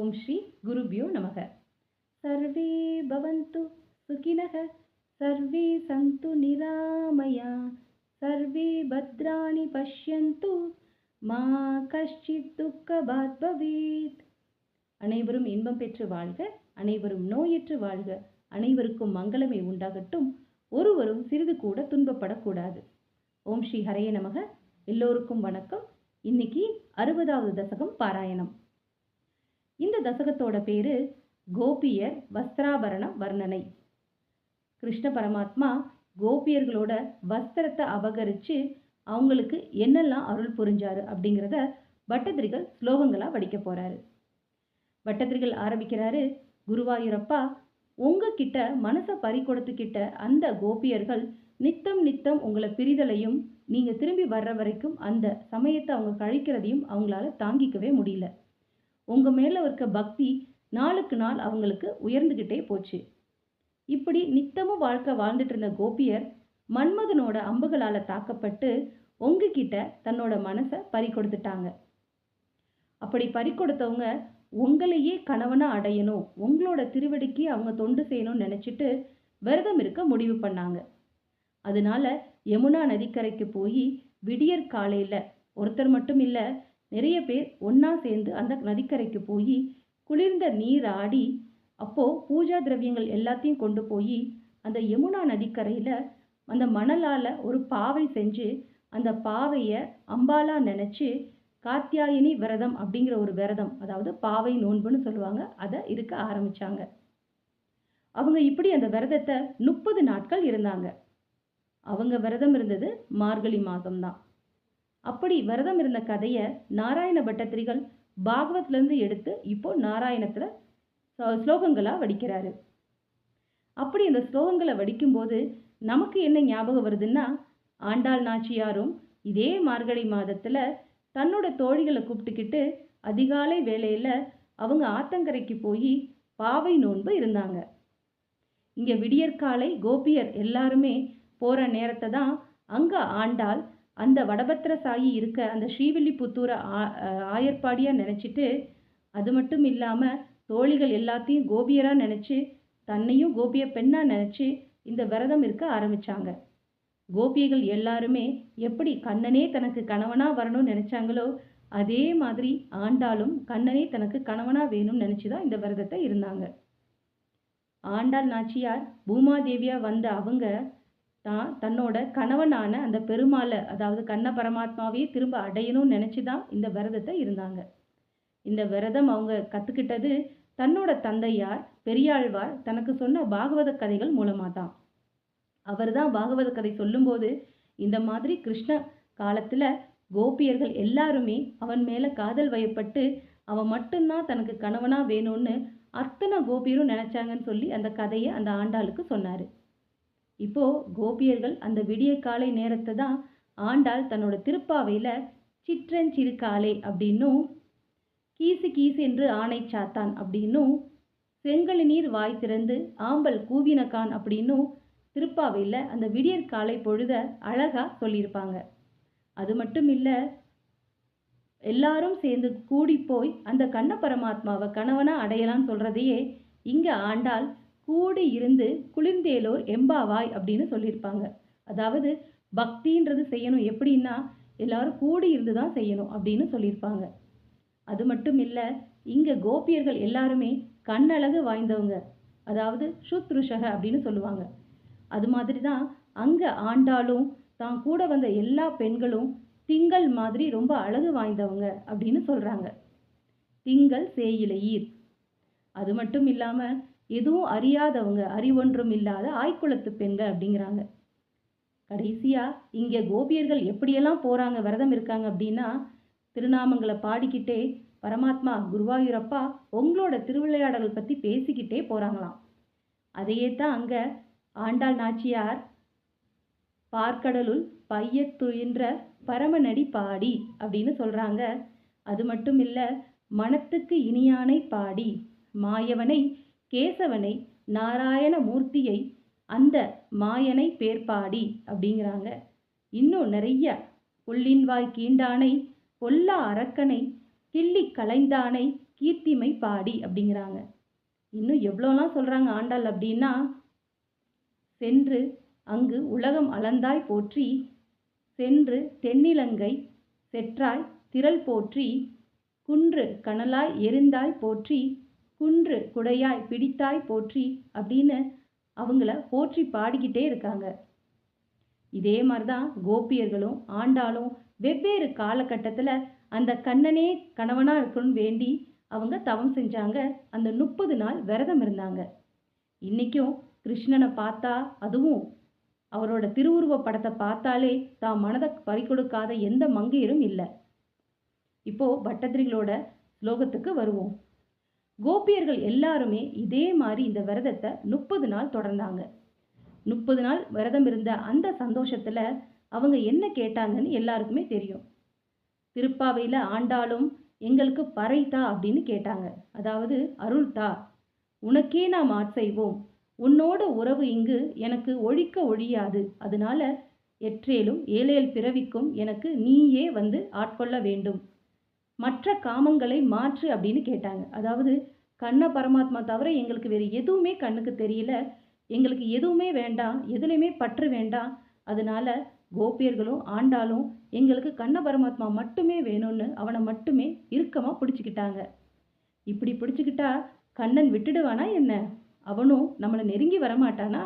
ஓம் ஸ்ரீ குருபியோ நமக. சர்வே பவந்து சுகினக சர்வே சந்து நிராமயா சர்வே பத்ராணி பஷ்யந்து மா கஷ்டித் துக்கபாத் பவேத் அனைவரும் இன்பம் பெற்று வாழ்க அனைவரும் நோயற்று வாழ்க அனைவருக்கும் மங்களமே உண்டாகட்டும். ஒருவரும் சிறிது கூட துன்பப்படக்கூடாது. ஓம் ஸ்ரீ ஹரைய நமக. எல்லோருக்கும் வணக்கம். இன்னைக்கு அறுபதாவது தசகம் பாராயணம். இந்த தசகத்தோட பேரு கோபியர் வஸ்திராபரண வர்ணனை. கிருஷ்ண பரமாத்மா கோபியர்களோட வஸ்திரத்தை அபகரிச்சு அவங்களுக்கு என்னெல்லாம் அருள் புரிஞ்சாரு அப்படிங்கிறத பட்டதிரிகள் ஸ்லோகங்களா படிக்க போறாரு. பட்டதிரிகள் ஆரம்பிக்கிறாரு குருவாயூரப்பா உங்ககிட்ட மனசை பறி கொடுத்துக்கிட்ட அந்த கோபியர்கள் நித்தம் நித்தம் உங்களை பிரிதலையும் நீங்க திரும்பி வர்ற வரைக்கும் அந்த சமயத்தை அவங்க கழிக்கிறதையும் அவங்களால தாங்கிக்கவே முடியல. உங்க மேல இருக்க பக்தி நாளுக்கு நாள் அவங்களுக்கு உயர்ந்துகிட்டே போச்சு. இப்படி நித்தமும் வாழ்க்கை வாழ்ந்துட்டு இருந்த கோபியர் மன்மதனோட அம்புகளால தாக்கப்பட்டு உங்ககிட்ட தன்னோட மனசை பறி கொடுத்துட்டாங்க அப்படி பறி கொடுத்தவங்க உங்களையே கணவனா அடையணும் உங்களோட திருவடிக்கு அவங்க தொண்டு செய்யணும்னு நினைச்சிட்டு விரதம் இருக்க முடிவு பண்ணாங்க. அதனால யமுனா நதிக்கரைக்கு போய் விடியற் காலையில ஒருத்தர் மட்டும் இல்லை நிறைய பேர் ஒன்றா சேர்ந்து அந்த நதிக்கரைக்கு போய் குளிர்ந்த நீர் ஆடி அப்போ பூஜா திரவியங்கள் எல்லாத்தையும் கொண்டு போய் அந்த யமுனா நதிக்கரையில் அந்த மணலால் ஒரு பாவை செஞ்சு அந்த பாவையை அம்பாலா நினச்சி காத்தியாயினி விரதம் அப்படிங்கிற ஒரு விரதம் அதாவது பாவை நோன்புன்னு சொல்லுவாங்க அதை இருக்க ஆரம்பித்தாங்க அவங்க இப்படி அந்த விரதத்தை முப்பது நாட்கள் இருந்தாங்க. அவங்க விரதம் இருந்தது மார்கழி மாதம்தான் அப்படி விரதம் இருந்த கதையை நாராயண பட்டத்திரிகள் பாகவத்லேருந்து எடுத்து இப்போ நாராயணத்தில் ஸ்லோகங்களாக வடிக்கிறாரு. அப்படி அந்த ஸ்லோகங்களை வடிக்கும்போது நமக்கு என்ன ஞாபகம் வருதுன்னா ஆண்டாள் நாச்சியாரும் இதே மார்கழி மாதத்தில் தன்னோட தோழிகளை கூப்பிட்டுக்கிட்டு அதிகாலை வேலையில் அவங்க ஆத்தங்கரைக்கு போய் பாவை நோன்பு இருந்தாங்க. இங்கே விடியற்காலை கோபியர் எல்லாருமே போகிற நேரத்தை தான் அங்கே ஆண்டாள் அந்த வடபத்திர சாயி இருக்க அந்த ஸ்ரீவில்லிபுத்தூரை ஆ- ஆயர்பாடியாக நினச்சிட்டு அது மட்டும் இல்லாமல் தோழிகள் எல்லாத்தையும் கோபியராக நினச்சி தன்னையும் கோபிய பெண்ணாக நினச்சி இந்த விரதம் இருக்க ஆரம்பித்தாங்க கோபியர்கள் எல்லாருமே எப்படி கண்ணனே தனக்கு கணவனாக வரணும்னு நினச்சாங்களோ அதே மாதிரி ஆண்டாளும் கண்ணனே தனக்கு கணவனாக வேணும்னு நினச்சி தான் இந்த விரதத்தை இருந்தாங்க. ஆண்டாள் நாச்சியார் பூமாதேவியாக வந்த அவங்க தான் தன்னோட கணவனான அந்த பெருமாளை அதாவது கண்ண பரமாத்மாவையே திரும்ப அடையணும்னு நினச்சி தான் இந்த விரதத்தை இருந்தாங்க. இந்த விரதம் அவங்க கற்றுக்கிட்டது தன்னோட தந்தையார் பெரியாழ்வார் தனக்கு சொன்ன பாகவத கதைகள் மூலமாக தான். அவர் தான் பாகவத கதை சொல்லும்போது இந்த மாதிரி கிருஷ்ண காலத்தில் கோபியர்கள் எல்லாருமே அவன் மேலே காதல் வயப்பட்டு அவன் மட்டும்தான் தனக்கு கணவனாக வேணும்னு அத்தனை கோபியரும் நினச்சாங்கன்னு சொல்லி அந்த கதையை அந்த ஆண்டாளுக்கு சொன்னார். இப்போ கோபியர்கள் அந்த விடிய காலை நேரத்தை தான் ஆண்டாள் தன்னோட திருப்பாவையில் சிற்றஞ்சிறு காலை அப்படின்னும் கீசு கீசு என்று ஆணை சாத்தான் அப்படின்னும் செங்கல் நீர் வாய் திறந்து ஆம்பல் கூவினகான் அப்படின்னும் திருப்பாவையில் அந்த விடியற் காலை பொழுத அழகாக சொல்லியிருப்பாங்க. அது மட்டும் இல்லை எல்லாரும் சேர்ந்து கூடி போய் அந்த கண்ண பரமாத்மாவை கணவனாக அடையலாம்னு சொல்கிறதையே இங்கே ஆண்டாள் கூடி இருந்து குளிர்ந்தேலோர் எம்பாவாய் அப்படின்னு சொல்லியிருப்பாங்க. அதாவது பக்தின்றது செய்யணும். எப்படின்னா எல்லாரும் கூடி இருந்து தான் செய்யணும் அப்படின்னு சொல்லியிருப்பாங்க. அது மட்டும் இல்லை இங்கே கோபியர்கள் எல்லாருமே கண்ணழகு வாய்ந்தவங்க. அதாவது சுத்ருஷக அப்படின்னு சொல்லுவாங்க. அது மாதிரி தான் அங்கே ஆண்டாலும் தான் கூட வந்த எல்லா பெண்களும் திங்கள் மாதிரி ரொம்ப அழகு வாய்ந்தவங்க அப்படின்னு சொல்கிறாங்க திங்கள் சேயிலையீர் அது மட்டும் இல்லாமல் எதுவும் அறியாதவங்க அறிவொன்றும் இல்லாத ஆய்க்குளத்து பெண்கள் அப்படிங்கிறாங்க. கடைசியா இங்கே கோபியர்கள் எப்படியெல்லாம் போறாங்க விரதம் இருக்காங்க அப்படின்னா திருநாமங்களை பாடிக்கிட்டே பரமாத்மா குருவாயூரப்பா உங்களோட திருவிளையாடல் பத்தி பேசிக்கிட்டே போறாங்களாம். அதையே தான் அங்க ஆண்டாள் நாச்சியார் பார்க்கடலுள் பையத்துயின்ற பரமநடி பாடி அப்படின்னு சொல்றாங்க. அது மட்டும் இல்ல மனத்துக்கு இனியானை பாடி மாயவனை கேசவனை நாராயண மூர்த்தியை அந்த மாயனை பேர்பாடி அப்படிங்கிறாங்க. இன்னும் நிறைய புள்ளின்வாய் கீண்டானை கொல்லா அரக்கனை கிள்ளி கலைந்தானை கீர்த்திமை பாடி அப்படிங்கிறாங்க. இன்னும் எவ்வளோலாம் சொல்கிறாங்க ஆண்டாள் அப்படின்னா சென்று அங்கு உலகம் அளந்தாய் போற்றி சென்று தென்னிலங்கை செற்றாய் திரள் போற்றி குன்று கனலாய் எரிந்தாய் போற்றி குன்று குடையாய் பிடித்தாய் போற்றி அப்படின்னு அவங்கள போற்றி பாடிக்கிட்டே இருக்காங்க. இதே மாதிரி தான் கோபியர்களும் ஆண்டாளும் வெவ்வேறு காலகட்டத்தில் அந்த கண்ணனே கணவனாக இருக்கணும்னு வேண்டி அவங்க தவம் செஞ்சாங்க. அந்த முப்பது நாள் விரதம் இருந்தாங்க. இன்றைக்கும் கிருஷ்ணனை பார்த்தா அதுவும் அவரோட திருவுருவ படத்தை பார்த்தாலே தான் மனதை பறிக்கொடுக்காத எந்த மங்கையரும் இல்லை. இப்போ பட்டதிரிகளோட ஸ்லோகத்துக்கு வருவோம். கோபியர்கள் எல்லாருமே இதே மாதிரி இந்த விரதத்தை முப்பது நாள் தொடர்ந்தாங்க. முப்பது நாள் விரதம் இருந்த அந்த சந்தோஷத்தில் அவங்க என்ன கேட்டாங்கன்னு எல்லாருக்குமே தெரியும். திருப்பாவையில் ஆண்டாலும் எங்களுக்கு பறைத்தா அப்படின்னு கேட்டாங்க. அதாவது அருள் தா உனக்கே நாம் ஆட்செய்வோம் உன்னோட உறவு இங்கு எனக்கு ஒழிக்க ஒழியாது. அதனால எற்றேலும் ஏழேல் பிறவிக்கும் எனக்கு நீயே வந்து ஆட்கொள்ள வேண்டும். மற்ற காமங்களை மாற்று அப்படின்னு கேட்டாங்க. அதாவது கண்ண பரமாத்மா தவிர எங்களுக்கு வேறு எதுவுமே கண்ணுக்கு தெரியல. எங்களுக்கு எதுவுமே வேண்டாம். எதுலையுமே பற்று வேண்டாம். அதனால கோபியர்களும் ஆண்டாலும் எங்களுக்கு கண்ண பரமாத்மா மட்டுமே வேணும்னு அவனை மட்டுமே இறுக்கமாக பிடிச்சிக்கிட்டாங்க. இப்படி பிடிச்சிக்கிட்டா கண்ணன் விட்டுடுவானா என்ன? அவனும் நம்மளை நெருங்கி வரமாட்டானா?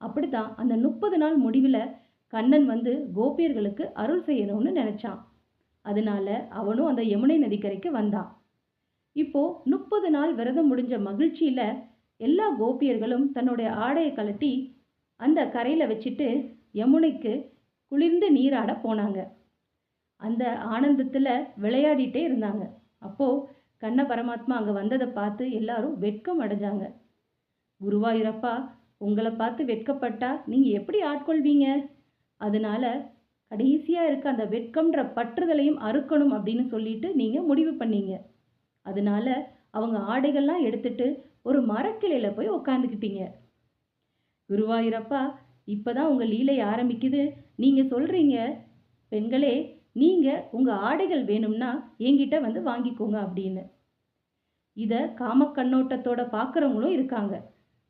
அப்படித்தான் அந்த முப்பது நாள் முடிவில் கண்ணன் வந்து கோபியர்களுக்கு அருள் செய்யணும்னு நினச்சான். அதனால அவனும் அந்த யமுனை நதிக்கரைக்கு வந்தான். இப்போ முப்பது நாள் விரதம் முடிஞ்ச மகிழ்ச்சியில எல்லா கோபியர்களும் தன்னுடைய ஆடையை கழட்டி அந்த கரையில வச்சுட்டு யமுனைக்கு குளிர்ந்து நீராட போனாங்க. அந்த ஆனந்தத்துல விளையாடிட்டே இருந்தாங்க. அப்போ கண்ண பரமாத்மா அங்க வந்ததை பார்த்து எல்லாரும் வெட்கம் அடைஞ்சாங்க. குருவாயூரப்பா உங்களை பார்த்து வெட்கப்பட்டா நீங்க எப்படி ஆட்கொள்வீங்க? அதனால கடைசியாக இருக்க அந்த வெட்கம்ன்ற பற்றுதலையும் அறுக்கணும் அப்படின்னு சொல்லிட்டு நீங்கள் முடிவு பண்ணீங்க. அதனால அவங்க ஆடைகள்லாம் எடுத்துட்டு ஒரு மரக்கிளையில் போய் உக்காந்துக்கிட்டீங்க. குருவாயூரப்பா இப்போதான் உங்கள் லீலை ஆரம்பிக்குது. நீங்கள் சொல்கிறீங்க பெண்களே நீங்கள் உங்கள் ஆடைகள் வேணும்னா என்கிட்ட வந்து வாங்கிக்கோங்க அப்படின்னு. இதை காம கண்ணோட்டத்தோட பார்க்குறவங்களும் இருக்காங்க.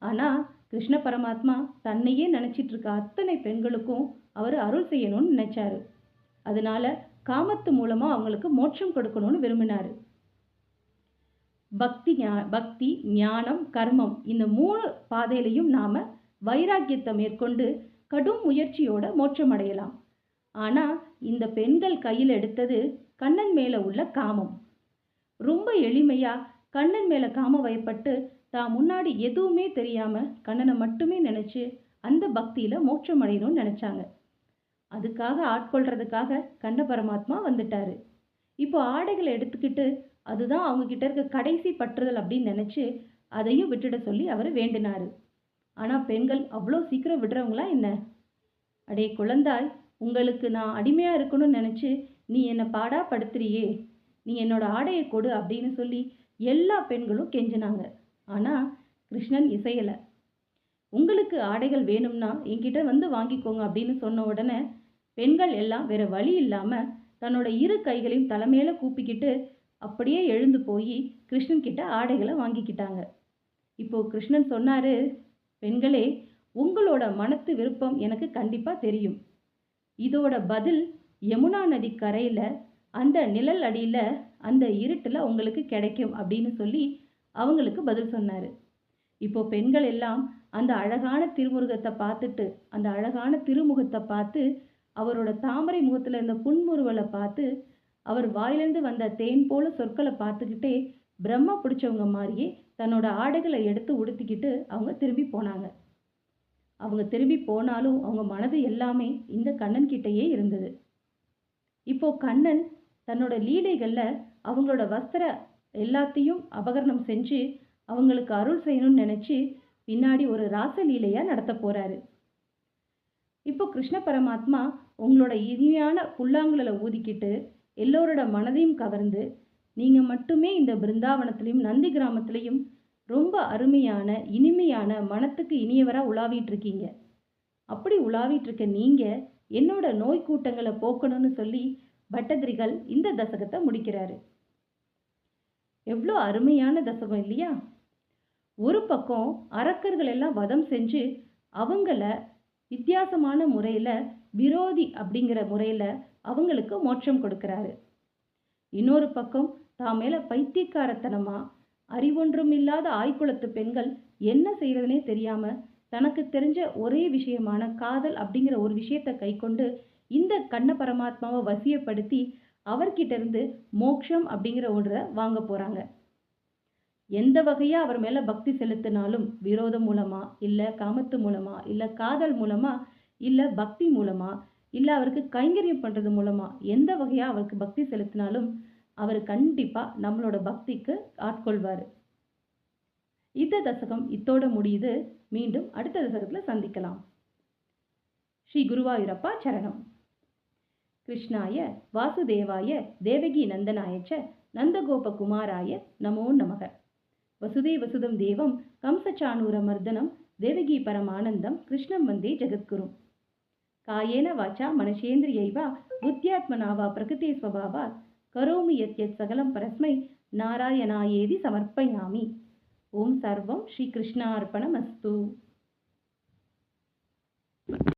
ஆனால் கிருஷ்ண பரமாத்மா தன்னையே நினைச்சிட்டு இருக்க அத்தனை பெண்களுக்கும் அவர் அருள் செய்யணும்னு நினைச்சாரு. அதனால காமத்து மூலமா அவங்களுக்கு மோட்சம் கொடுக்கணும்னு விரும்பினாரு. பக்தி ஞா- பக்தி ஞானம் கர்மம் இந்த மூணு பாதையிலையும் நாம வைராக்கியத்தை மேற்கொண்டு கடும் முயற்சியோட மோட்சம் அடையலாம். ஆனா இந்த பெண்கள் கையில் எடுத்தது கண்ணன் மேல உள்ள காமம். ரொம்ப எளிமையா கண்ணன் மேல காம வயப்பட்டு தான் முன்னாடி எதுவுமே தெரியாம கண்ணனை மட்டுமே நினைச்சு அந்த பக்தியில மோட்சம் அடையணும்னு நினைச்சாங்க. அதுக்காக ஆட்கொள்றதுக்காக கண்ண பரமாத்மா வந்துட்டாரு. இப்போ ஆடைகளை எடுத்துக்கிட்டு அதுதான் அவங்க கிட்ட இருக்க கடைசி பற்றுதல் அப்படின்னு நினைச்சு அதையும் விட்டுட சொல்லி அவர் வேண்டினாரு. ஆனா பெண்கள் அவ்வளோ சீக்கிரம் விடுறவங்களா என்ன? அடே குழந்தாய் உங்களுக்கு நான் அடிமையா இருக்கணும்னு நினைச்சு நீ என்னை பாடா படுத்துறியே. நீ என்னோட ஆடையை கொடு அப்படின்னு சொல்லி எல்லா பெண்களும் கெஞ்சினாங்க. ஆனால் கிருஷ்ணன் இசையலை. உங்களுக்கு ஆடைகள் வேணும்னா என்கிட்ட வந்து வாங்கிக்கோங்க அப்படின்னு சொன்ன உடனே பெண்கள் எல்லாம் வேற வழி இல்லாமல் தன்னோட இரு கைகளையும் தலைமையில கூப்பிக்கிட்டு அப்படியே எழுந்து போய் கிருஷ்ணன் கிட்ட ஆடைகளை வாங்கிக்கிட்டாங்க. இப்போ கிருஷ்ணன் சொன்னாரு பெண்களே உங்களோட மனத்து விருப்பம் எனக்கு கண்டிப்பா தெரியும். இதோட பதில் யமுனா நதி கரையில அந்த நிழல் அடியில அந்த இருட்டுல உங்களுக்கு கிடைக்கும் அப்படின்னு சொல்லி அவங்களுக்கு பதில் சொன்னார். இப்போ பெண்கள் எல்லாம் அந்த அழகான திருமுருகத்தை பார்த்துட்டு அந்த அழகான திருமுகத்தை பார்த்து அவரோட தாமரை முகத்தில் இருந்த புன்முறுவலை பார்த்து அவர் வாயிலிருந்து வந்த தேன் போல சொற்களை பார்த்துக்கிட்டே பிரம்ம பிடிச்சவங்க மாதிரியே தன்னோட ஆடைகளை எடுத்து உடுத்திக்கிட்டு அவங்க திரும்பி போனாங்க. அவங்க திரும்பி போனாலும் அவங்க மனது எல்லாமே இந்த கண்ணன் கிட்டேயே இருந்தது. இப்போ கண்ணன் தன்னோட லீலைகளில் அவங்களோட வஸ்திர எல்லாத்தையும் அபகரணம் செஞ்சு அவங்களுக்கு அருள் செய்யணும்னு நினச்சி பின்னாடி ஒரு ராசலீலையாக நடத்த போகிறாரு இப்போ கிருஷ்ண பரமாத்மா உங்களோட இனிமையான புல்லாங்குழலை ஊதிக்கிட்டு எல்லோரோட மனதையும் கவர்ந்து நீங்கள் மட்டுமே இந்த பிருந்தாவனத்திலையும் நந்தி கிராமத்திலையும் ரொம்ப அருமையான இனிமையான மனத்துக்கு இனியவராக உலாவிட்டு இருக்கீங்க. அப்படி உலாவிட்டு இருக்க நீங்க என்னோட நோய் கூட்டங்களை போக்கணும்னு சொல்லி பட்டதிரிகள் இந்த தசகத்தை முடிக்கிறாரு. எவ்வளோ அருமையான தசகம் இல்லையா? ஒரு பக்கம் அரக்கர்கள் எல்லாம் வதம் செஞ்சு அவங்கள வித்தியாசமான முறையில் விரோதி அப்படிங்கிற முறையில் அவங்களுக்கு மோட்சம் கொடுக்குறாரு. இன்னொரு பக்கம் தான் மேலே பைத்தியக்காரத்தனமா அறிவொன்றும் இல்லாத ஆய்குளத்து பெண்கள் என்ன செய்யறதுனே தெரியாம தனக்கு தெரிஞ்ச ஒரே விஷயமான காதல் அப்படிங்கிற ஒரு விஷயத்தை கைக்கொண்டு இந்த கண்ண பரமாத்மாவை வசியப்படுத்தி அவர்கிட்ட இருந்து மோக்ஷம் அப்படிங்கிற ஒன்றை வாங்க போறாங்க. எந்த வகையா அவர் மேல பக்தி செலுத்தினாலும் விரோதம் மூலமா இல்ல காமத்து மூலமா இல்ல காதல் மூலமா இல்ல பக்தி மூலமா இல்ல அவருக்கு கைங்கரியம் பண்றது மூலமா எந்த வகையா அவருக்கு பக்தி செலுத்தினாலும் அவர் கண்டிப்பா நம்மளோட பக்திக்கு ஆட்கொள்வார். இந்த தசகம் இத்தோட முடியுது. மீண்டும் அடுத்த தசகத்துல சந்திக்கலாம். ஸ்ரீ குருவாயூரப்பா சரணம். கிருஷ்ணாய வாசுதேவாய தேவகி நந்தனாயச்ச நந்தகோபகுமாராய நமோ நமக. வசுதே வசுதம் தேவம் கம்சச்சாணூரமர்தனம் தேவகி பரமானந்தம் கிருஷ்ணம் வந்தே ஜெகத்குரும் காயேன வாச்சா மனசேந்திரியைவா புத்தியாத்மனாவா பிரகிருதே ஸ்வபாவாத் கரோமி யத்யத் சகலம் பரஸ்மை நாராயணாயேதி சமர்ப்பயாமி. ஓம் சர்வம் ஸ்ரீ கிருஷ்ணார்ப்பணமஸ்து